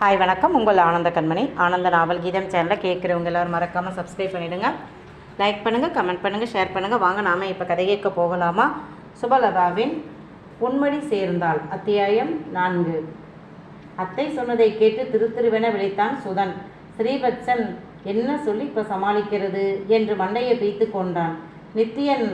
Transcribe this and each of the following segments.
Hi வணக்கம். உங்கள் ஆனந்த கண்மணி. ஆனந்த நாவல் கீதம் சேனலில் கேட்குறவங்க எல்லோரும் மறக்காமல் சப்ஸ்கிரைப் பண்ணிவிடுங்க லைக் பண்ணுங்கள் கமெண்ட் பண்ணுங்கள் ஷேர் பண்ணுங்கள் வாங்க நாம இப்போ கதை கேட்க போகலாமா? சுபலதாவின் உண்மடி சேர்ந்தாள். அத்தியாயம் நான்கு. அத்தை சொன்னதை கேட்டு திரு திருவென விழித்தான் சுதன். ஸ்ரீபச்சன் என்ன சொல்லி இப்போ சமாளிக்கிறது? என்று மண்டையை பிய்த்து கொண்டான். நித்தியன்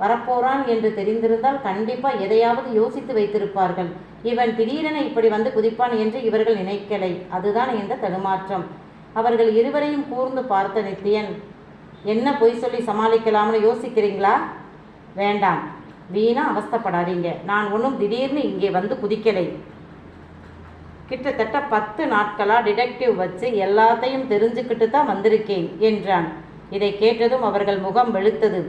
வரப்போறான் என்று தெரிந்திருந்தால் கண்டிப்பாக எதையாவது யோசித்து வைத்திருப்பார்கள். இவன் திடீரென இப்படி வந்து குதிப்பான் என்று இவர்கள் நினைக்கலை. அதுதான் இந்த தடுமாற்றம். அவர்கள் இருவரையும் கூர்ந்து பார்த்த நித்தியன் என்ன பொய் சொல்லி சமாளிக்கலாம்னு யோசிக்கிறீங்களா? வேண்டாம். வீணா அவஸ்தைப்படாதீங்க. நான் ஒன்றும் திடீர்னு இங்கே வந்து குதிக்கலை. கிட்டத்தட்ட பத்து நாட்களாக டிடெக்டிவ் வச்சு எல்லாத்தையும் தெரிஞ்சுக்கிட்டு தான் வந்திருக்கேன் என்றான். இதை கேட்டதும் அவர்கள் முகம் வெளுத்தது.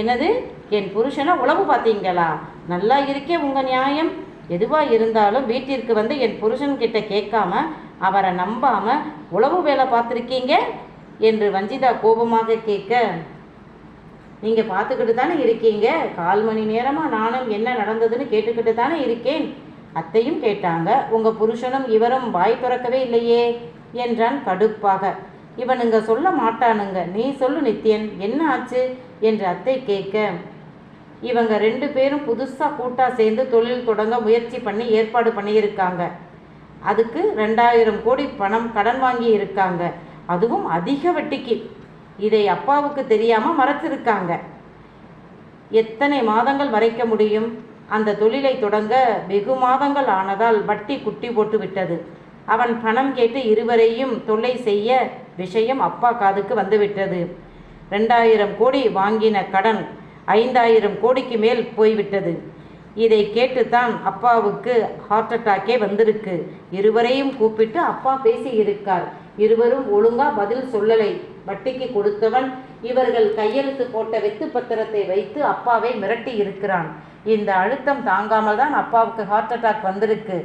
என்னது? என் புருஷனை உளவு பார்த்தீங்களா? நல்லா இருக்கே உங்கள் நியாயம். எதுவாக இருந்தாலும் வீட்டிற்கு வந்து என் புருஷன்கிட்ட கேட்காம அவரை நம்பாமல் உளவு வேலை பார்த்துருக்கீங்க? என்று வஞ்சிதா கோபமாக கேட்க நீங்கள் பார்த்துக்கிட்டு தானே இருக்கீங்க? கால் மணி நேரமாக நானும் என்ன நடந்ததுன்னு கேட்டுக்கிட்டு தானே இருக்கேன்? அத்தையும் கேட்டாங்க உங்கள் புருஷனும் இவரும் வாய் திறக்கவே இல்லையே என்றான் கடுப்பாக. இவனுங்க சொல்ல மாட்டானுங்க. நீ சொல்லு நித்யன் என்ன ஆச்சு? என்று அத்தை கேட்க இவங்க ரெண்டு பேரும் புதுசாக கூட்டாக சேர்ந்து தொழில் தொடங்க முயற்சி பண்ணி ஏற்பாடு பண்ணியிருக்காங்க. அதுக்கு ரெண்டாயிரம் கோடி பணம் கடன் வாங்கி இருக்காங்க. அதுவும் அதிக வட்டிக்கு. இதை அப்பாவுக்கு தெரியாமல் மறைச்சிருக்காங்க. எத்தனை மாதங்கள் மறைக்க முடியும்? அந்த தொழிலை தொடங்க வெகு மாதங்கள் ஆனதால் வட்டி குட்டி போட்டு விட்டது அவன் பணம் கேட்டு இருவரையும் தொல்லை செய்ய விஷயம் அப்பா காதுக்கு வந்துவிட்டது. ரெண்டாயிரம் கோடி வாங்கின கடன் ஐந்தாயிரம் கோடிக்கு மேல் போய்விட்டது. இதை கேட்டுத்தான் அப்பாவுக்கு ஹார்ட் அட்டாக்கே வந்திருக்கு. இருவரையும் கூப்பிட்டு அப்பா பேசி இருக்கார் இருவரும் ஒழுங்கா பதில் சொல்லலை. வட்டிக்கு கொடுத்தவன் இவர்கள் கையெழுத்து போட்ட வெத்து பத்திரத்தை வைத்து அப்பாவை மிரட்டி இருக்கிறான். இந்த அழுத்தம் தாங்காமல் தான் அப்பாவுக்கு ஹார்ட் அட்டாக் வந்திருக்கு.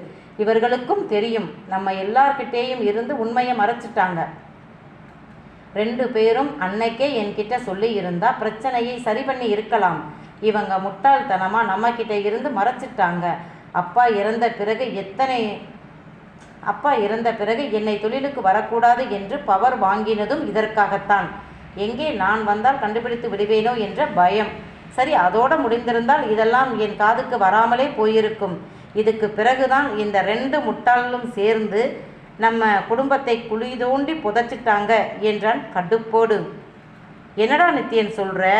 இவர்களுக்கும் தெரியும். நம்ம எல்லார்கிட்டேயும் இருந்து உண்மையை மறைச்சிட்டாங்க. ரெண்டு பேரும் அன்னைக்கே என்கிட்ட சொல்லி இருந்தா பிரச்சனையை சரி பண்ணி இருக்கலாம். இவங்க முட்டாள்தனமா நம்ம கிட்ட இருந்து மறைச்சிட்டாங்க. அப்பா இறந்த பிறகு எத்தனை அப்பா இறந்த பிறகு என்னை தொழிலுக்கு வரக்கூடாது என்று பவர் வாங்கினதும் இதற்காகத்தான். எங்கே நான் வந்தால் கண்டுபிடித்து விடுவேனோ என்ற பயம். சரி அதோட முடிந்திருந்தால் இதெல்லாம் என் காதுக்கு வராமலே போயிருக்கும். இதுக்கு பிறகுதான் இந்த ரெண்டு முட்டாளும் சேர்ந்து நம்ம குடும்பத்தை குழி தோண்டி புதைச்சிட்டாங்க என்றான் கடுப்போடு. என்னடா நித்தியன் சொல்ற?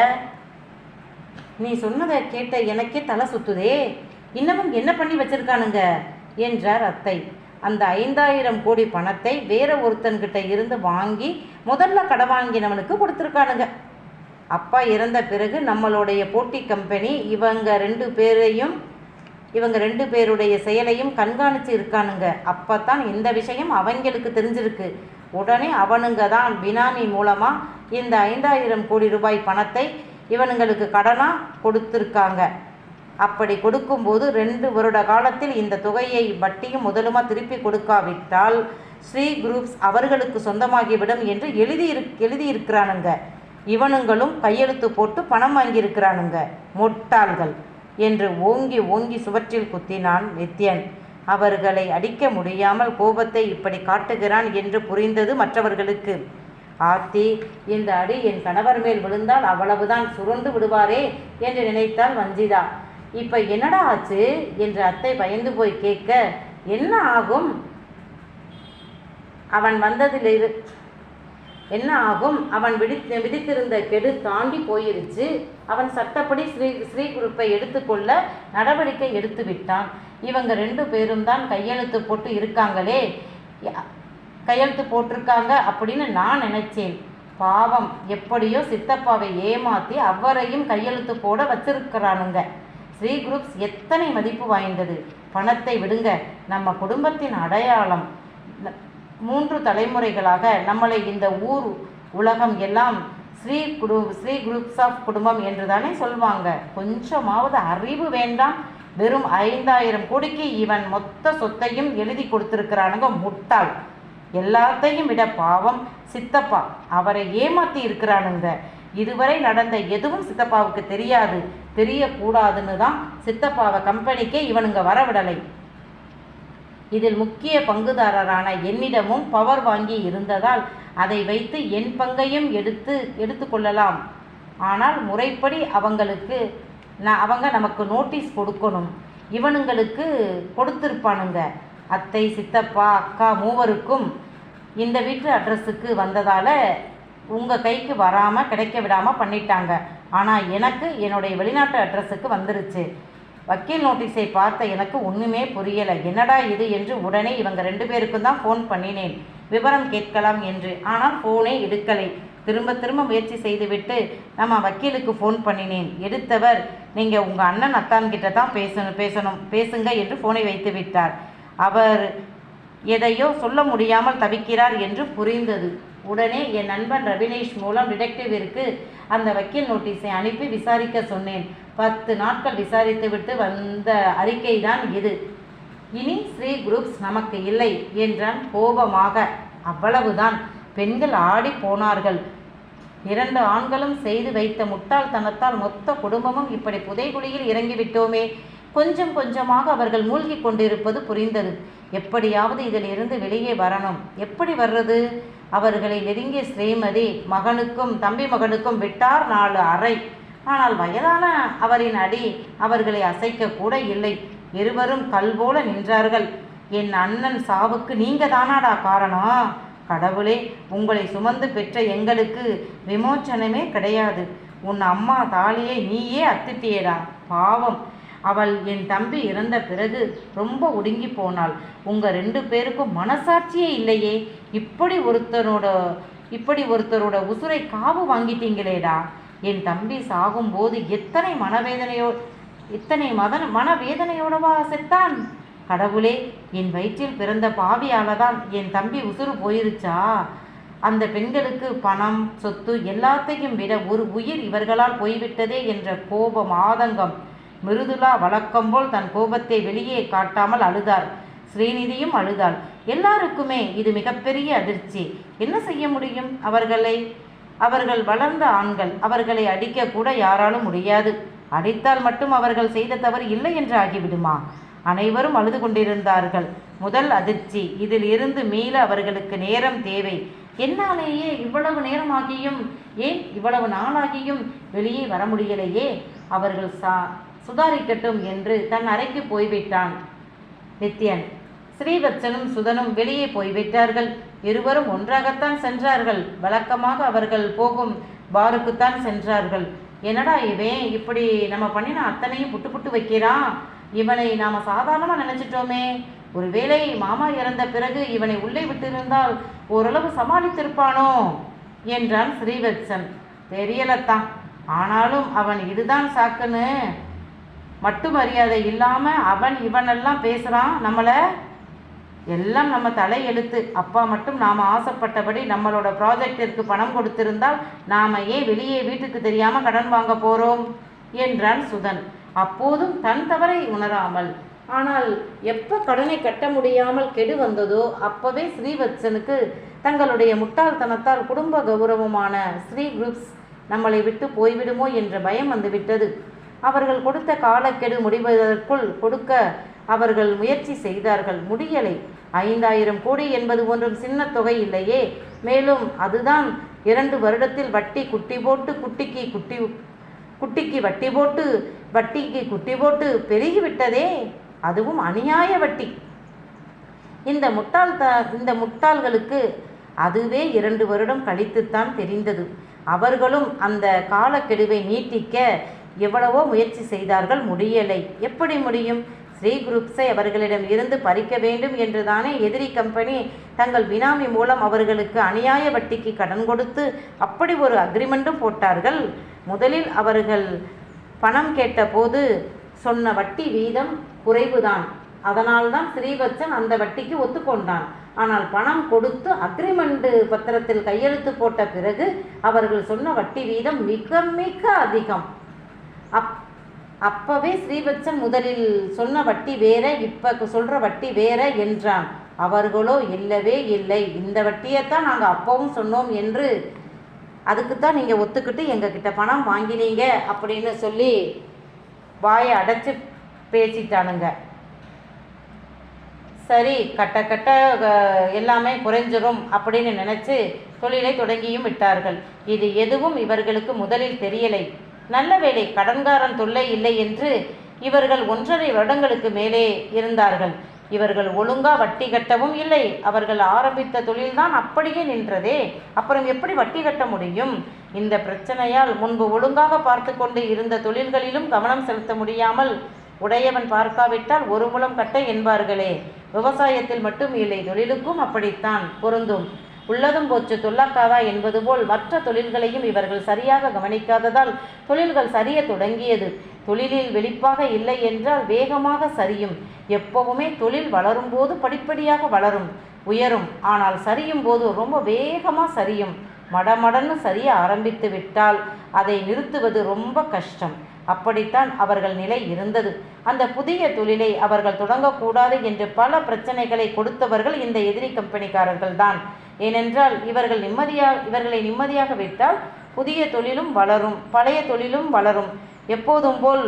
நீ சொன்னதை கேட்ட எனக்கே தலை சுத்துதே. இன்னமும் என்ன பண்ணி வச்சிருக்கானுங்க? என்றார் அத்தை. அந்த ஐந்தாயிரம் கோடி பணத்தை வேற ஒருத்தன்கிட்ட இருந்து வாங்கி முதல்ல கடை வாங்கினவனுக்கு கொடுத்துருக்கானுங்க. அப்பா இறந்த பிறகு நம்மளுடைய போட்டி கம்பெனி இவங்க ரெண்டு பேரையும் இவங்க ரெண்டு பேருடைய செயலையும் கண்காணிச்சு இருக்கானுங்க. அப்போ தான் இந்த விஷயம் அவங்களுக்கு தெரிஞ்சிருக்கு. உடனே அவனுங்க தான் பினாமி மூலமாக இந்த ஐந்தாயிரம் கோடி ரூபாய் பணத்தை இவனுங்களுக்கு கடனாக கொடுத்துருக்காங்க. அப்படி கொடுக்கும்போது ரெண்டு வருட காலத்தில் இந்த தொகையை வட்டியும் முதலுமா திருப்பி கொடுக்காவிட்டால் ஸ்ரீ குரூப்ஸ் அவர்களுக்கு சொந்தமாகிவிடும் என்று எழுதி எழுதியிருக்கிறானுங்க இவனுங்களும் கையெழுத்து போட்டு பணம் வாங்கியிருக்கிறானுங்க. முட்டாள்கள். என்று ஓங்கி ஓங்கி சுவற்றில் குத்தினான் நித்யன். அவர்களை அடிக்க முடியாமல் கோபத்தை இப்படி காட்டுகிறான் என்று புரிந்தது மற்றவர்களுக்கு. ஆத்தி இந்த அடி என் கணவர் மேல் விழுந்தால் அவ்வளவுதான் சுரண்டு விடுவாரே என்று நினைத்தாள் வஞ்சிதா. இப்ப என்னடா ஆச்சு? என்று அத்தை பயந்து போய் கேட்க என்ன ஆகும்? அவன் வந்ததில் இரு என்ன ஆகும்? அவன் விடித்து விதித்திருந்த கெடு தாண்டி போயிருச்சு. அவன் சட்டப்படி ஸ்ரீ ஸ்ரீ குரூப்பை எடுத்துக்கொள்ள நடவடிக்கை எடுத்து விட்டான் இவங்க ரெண்டு பேரும் தான் கையெழுத்து போட்டு இருக்காங்களே. கையெழுத்து போட்டிருக்காங்க அப்படின்னு நான் நினைச்சேன். பாவம் எப்படியோ சித்தப்பாவை ஏமாத்தி அவரையும் கையெழுத்து போட வச்சிருக்கிறானுங்க. ஸ்ரீ குரூப்ஸ் எத்தனை மதிப்பு வாய்ந்தது. பணத்தை விடுங்க நம்ம குடும்பத்தின் அடையாளம். ந- மூன்று தலைமுறைகளாக நம்மளை இந்த ஊர் உலகம் எல்லாம் ஸ்ரீ குரு ஸ்ரீ குரூப்ஸ் ஆஃப் குடும்பம் என்று தானே சொல்வாங்க. கொஞ்சமாவது அறிவு வேண்டாம். வெறும் ஐந்தாயிரம் கோடிக்கு இவன் மொத்த சொத்தையும் எழுதி கொடுத்துருக்கிறானுங்க முட்டாள். எல்லாத்தையும் விட பாவம் சித்தப்பா. அவரை ஏமாத்தி இருக்கிறானுங்க. இதுவரை நடந்த எதுவும் சித்தப்பாவுக்கு தெரியாது. தெரியக்கூடாதுன்னு தான் சித்தப்பாவை கம்பெனிக்கே இவனுங்க வரவிடலை. இதில் முக்கிய பங்குதாரரான என்னிடமும் பவர் வாங்கி இருந்ததால் அதை வைத்து என் பங்கையும் எடுத்து எடுத்துக்கொள்ளலாம் ஆனால் முறைப்படி அவங்களுக்கு நான் அவங்க நமக்கு நோட்டீஸ் கொடுக்கணும். இவனுங்களுக்கு கொடுத்துருப்பானுங்க. அத்தை சித்தப்பா அக்கா மூவருக்கும் இந்த வீட்டு அட்ரஸுக்கு வந்ததால் உங்கள் கைக்கு வராமல் கிடைக்க விடாமல் பண்ணிட்டாங்க. ஆனால் எனக்கு என்னுடைய வெளிநாட்டு அட்ரஸுக்கு வந்துருச்சு. வக்கீல் நோட்டீஸை பார்த்த எனக்கு ஒன்றுமே புரியலை. என்னடா இது என்று உடனே இவங்க ரெண்டு பேருக்கும் தான் ஃபோன் பண்ணினேன். விவரம் கேட்கலாம் என்று. ஆனால் ஃபோனே எடுக்கலை. திரும்ப திரும்ப முயற்சி செய்துவிட்டு நம்ம வக்கீலுக்கு ஃபோன் பண்ணினேன். எடுத்தவர் நீங்கள் உங்கள் அண்ணன் அத்தான்கிட்ட தான் பேசணும் பேசணும் பேசுங்க என்று ஃபோனை வைத்து விட்டார். அவர் எதையோ சொல்ல முடியாமல் தவிக்கிறார் என்று புரிந்தது. உடனே என் நண்பன் ரவினேஷ் மூலம் டிடெக்டிவிற்கு அந்த வக்கீல் நோட்டீஸை அனுப்பி விசாரிக்க சொன்னேன். பத்து நாட்கள் விசாரித்துவிட்டு வந்த அறிக்கை தான் இது. இனி ஸ்ரீ குரூப்ஸ் நமக்கு இல்லை என்றான் கோபமாக. அவ்வளவுதான். பெண்கள் ஆடி போனார்கள். இரண்டு ஆண்களும் செய்து வைத்த முட்டாள்தனத்தால் மொத்த குடும்பமும் இப்படி புதைகுழியில் இறங்கிவிட்டோமே. கொஞ்சம் கொஞ்சமாக அவர்கள் மூழ்கி கொண்டிருப்பது புரிந்தது. எப்படியாவது இதில் இருந்து வெளியே வரணும். எப்படி வர்றது? அவர்களை நெருங்கிய ஸ்ரீமதி மகனுக்கும் தம்பி மகனுக்கும் விட்டார் நாலு அறை. ஆனால் வயதான அவரின் அடி அவர்களை அசைக்க கூட இல்லை. இருவரும் கல் போல நின்றார்கள். என் அண்ணன் சாவுக்கு நீங்க தானாடா காரணம். கடவுளே உங்களை சுமந்து பெற்ற எங்களுக்கு விமோச்சனமே கிடையாது. உன் அம்மா தாலியை நீயே அத்துட்டியடா பாவம். அவள் என் தம்பி இறந்த பிறகு ரொம்ப ஒடுங்கி போனாள். உங்கள் ரெண்டு பேருக்கும் மனசாட்சியே இல்லையே. இப்படி ஒருத்தரோட இப்படி ஒருத்தரோட உசுரை காவு வாங்கிட்டீங்களேடா. என் தம்பி சாகும்போது எத்தனை மனவேதனையோ இத்தனை மதன மனவேதனையோடவா செத்தான்? கடவுளே என் வயிற்றில் பிறந்த பாவியால தான் என் தம்பி உசுறு போயிருச்சா? அந்த பெண்களுக்கு பணம் சொத்து எல்லாத்தையும் விட ஒரு உயிர் இவர்களால் போய்விட்டதே என்ற கோபம் ஆதங்கம் மிருதுலா வழக்கம் போல் தன் கோபத்தை வெளியே காட்டாமல் அழுதார் ஸ்ரீநிதியும் அழுதாள். எல்லாருக்குமே இது மிகப்பெரிய அதிர்ச்சி. என்ன செய்ய முடியும்? அவர்களை அவர்கள் வளர்ந்த ஆண்கள் அவர்களை அடிக்க கூட யாராலும் முடியாது. அடித்தால் மட்டும் அவர்கள் செய்த தவறு இல்லை என்று ஆகிவிடுமா? அனைவரும் அழுது கொண்டிருந்தார்கள். முதல் அதிர்ச்சி இதில் இருந்து மீள அவர்களுக்கு நேரம் தேவை. என்னாலேயே இவ்வளவு நேரமாகியும் ஏன் இவ்வளவு நாளாகியும் வெளியே வர முடியலையே? அவர்கள் சா சுதாரிக்கட்டும் என்று தன் அறைக்கு போய்விட்டான். நித்யன் ஸ்ரீவத்சனும் சுதனும் வெளியே போய்விட்டார்கள். இருவரும் ஒன்றாகத்தான் சென்றார்கள். வழக்கமாக அவர்கள் போகும் பாருக்குத்தான் சென்றார்கள். என்னடா இவன்? இப்படி நம்ம பண்ணின அத்தனையும் புட்டு புட்டு வைக்கிறான் இவனை நாம் சாதாரணமாக நினைச்சிட்டோமே. ஒருவேளை மாமா இறந்த பிறகு இவனை உள்ளே விட்டிருந்தால் ஓரளவு சமாளித்திருப்பானோ? என்றான் ஸ்ரீவத்சன். தெரியலத்தான் ஆனாலும் அவன் இதுதான் சாக்குன்னு. மட்டு மரியாதை இல்லாமல் அவன் இவனெல்லாம் பேசுகிறான் நம்மளை எல்லாம் நம்ம தலை எழுத்து அப்பா மட்டும் நாம் ஆசைப்பட்டபடி நம்மளோட ப்ராஜெக்டிற்கு பணம் கொடுத்திருந்தால் நாம் ஏன் வெளியே வீட்டுக்கு தெரியாமல் கடன் வாங்க போகிறோம் என்றான் சுதன். அப்போதும் தன் தவறை உணராமல் ஆனால் எப்போ கடனை கட்ட முடியாமல் கெடு வந்ததோ அப்பவே ஸ்ரீவத்சனுக்கு தங்களுடைய முட்டாள்தனத்தால் குடும்ப கௌரவமான ஸ்ரீ குரூப்ஸ் நம்மளை விட்டு போய்விடுமோ என்ற பயம் வந்துவிட்டது. அவர்கள் கொடுத்த காலக்கெடு முடிவதற்குள் கொடுக்க அவர்கள் முயற்சி செய்தார்கள். முடியலை. ஐந்தாயிரம் கோடி என்பது ஒன்றும் சின்ன தொகை இல்லையே. மேலும் அதுதான் இரண்டு வருடத்தில் வட்டி குட்டி போட்டு குட்டிக்கு குட்டி குட்டிக்கு வட்டி போட்டு வட்டிக்கு குட்டி போட்டு பெருகிவிட்டதே. அதுவும் அநியாய வட்டி. இந்த முட்டாள் த இந்த முட்டாள்களுக்கு அதுவே இரண்டு வருடம் கழித்துத்தான் தெரிந்தது. அவர்களும் அந்த காலக்கெடுவை நீட்டிக்க எவ்வளவோ முயற்சி செய்தார்கள் முடியலை. எப்படி முடியும்? ஸ்ரீ குரூப்ஸை அவர்களிடம் இருந்து பறிக்க வேண்டும் என்றுதானே எதிரி கம்பெனி தங்கள் பினாமி மூலம் அவர்களுக்கு அநியாய வட்டிக்கு கடன் கொடுத்து அப்படி ஒரு அக்ரிமெண்ட்டும் போட்டார்கள். முதலில் அவர்கள் பணம் கேட்டபோது சொன்ன வட்டி வீதம் குறைவுதான். அதனால்தான் ஸ்ரீவத்சன் அந்த வட்டிக்கு ஒத்துக்கொண்டான். ஆனால் பணம் கொடுத்து அக்ரிமெண்ட் பத்திரத்தில் கையெழுத்து போட்ட பிறகு அவர்கள் சொன்ன வட்டி வீதம் மிக மிக அதிகம். அப் அப்பவே ஸ்ரீவத்சன் முதலில் சொன்ன வட்டி வேற இப்போ சொல்கிற வட்டி வேற என்றான். அவர்களோ இல்லவே இல்லை. இந்த வட்டியைத்தான் நாங்கள் அப்பவும் சொன்னோம் என்று அதுக்கு தான் நீங்கள் ஒத்துக்கிட்டு எங்ககிட்ட பணம் வாங்கினீங்க அப்படின்னு சொல்லி வாயை அடைச்சி பேசிட்டானுங்க. சரி கட்ட கட்ட எல்லாமே குறைஞ்சிரும் அப்படின்னு நினச்சி தொழிலை தொடங்கியும் விட்டார்கள். இது எதுவும் இவர்களுக்கு முதலில் தெரியலை. நல்ல வேளை கடன்காரன் தொல்லை இல்லை என்று இவர்கள் ஒன்றரை வருடங்களுக்கு மேலே இருந்தார்கள். இவர்கள் ஒழுங்கா வட்டி கட்டவும் இல்லை. அவர்கள் ஆரம்பித்த தொழில்தான் அப்படியே நின்றதே. அப்புறம் எப்படி வட்டி கட்ட முடியும்? இந்த பிரச்சனையால் முன்பு ஒழுங்காக பார்த்து கொண்டு இருந்த தொழில்களிலும் கவனம் செலுத்த முடியாமல் உடையவன் பார்க்காவிட்டால் ஒரு முலம் கட்ட என்பார்களே. விவசாயத்தில் மட்டும் இல்லை தொழிலுக்கும் அப்படித்தான் பொருந்தும். உள்ளதும் போச்சு. தொல்லாக்காவா என்பது போல் மற்ற தொழில்களையும் இவர்கள் சரியாக கவனிக்காததால் தொழில்கள் சரிய தொடங்கியது. தொழிலில் வெளிப்பாக இல்லை என்றால் வேகமாக சரியும். எப்பவுமே தொழில் வளரும் போது படிப்படியாக வளரும் உயரும். ஆனால் சரியும் போது ரொம்ப வேகமாக சரியும். மடமடன்னு சரிய ஆரம்பித்து விட்டால் அதை நிறுத்துவது ரொம்ப கஷ்டம். அப்படித்தான் அவர்கள் நிலை இருந்தது. அந்த புதிய தொழிலை அவர்கள் தொடங்கக்கூடாது என்று பல பிரச்சனைகளை கொடுத்தவர்கள் இந்த எதிரி கம்பெனிக்காரர்கள் தான். ஏனென்றால் இவர்கள் நிம்மதியாக இவர்களை நிம்மதியாக விட்டால் புதிய தொழிலும் வளரும் பழைய தொழிலும் வளரும். எப்போதும் போல்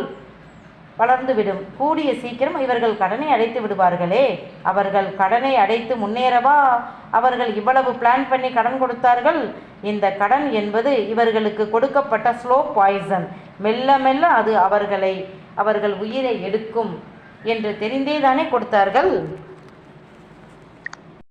வளர்ந்துவிடும். கூடிய சீக்கிரம் இவர்கள் கடனை அடைத்து விடுவார்களே. அவர்கள் கடனை அடைத்து முன்னேறவா? அவர்கள் இவ்வளவு பிளான் பண்ணி கடன் கொடுத்தார்கள்? இந்த கடன் என்பது இவர்களுக்கு கொடுக்கப்பட்ட ஸ்லோ பாய்சன் மெல்ல மெல்ல அது அவர்களை அவர்கள் உயிரை எடுக்கும் என்று தெரிந்தே தானே கொடுத்தார்கள்?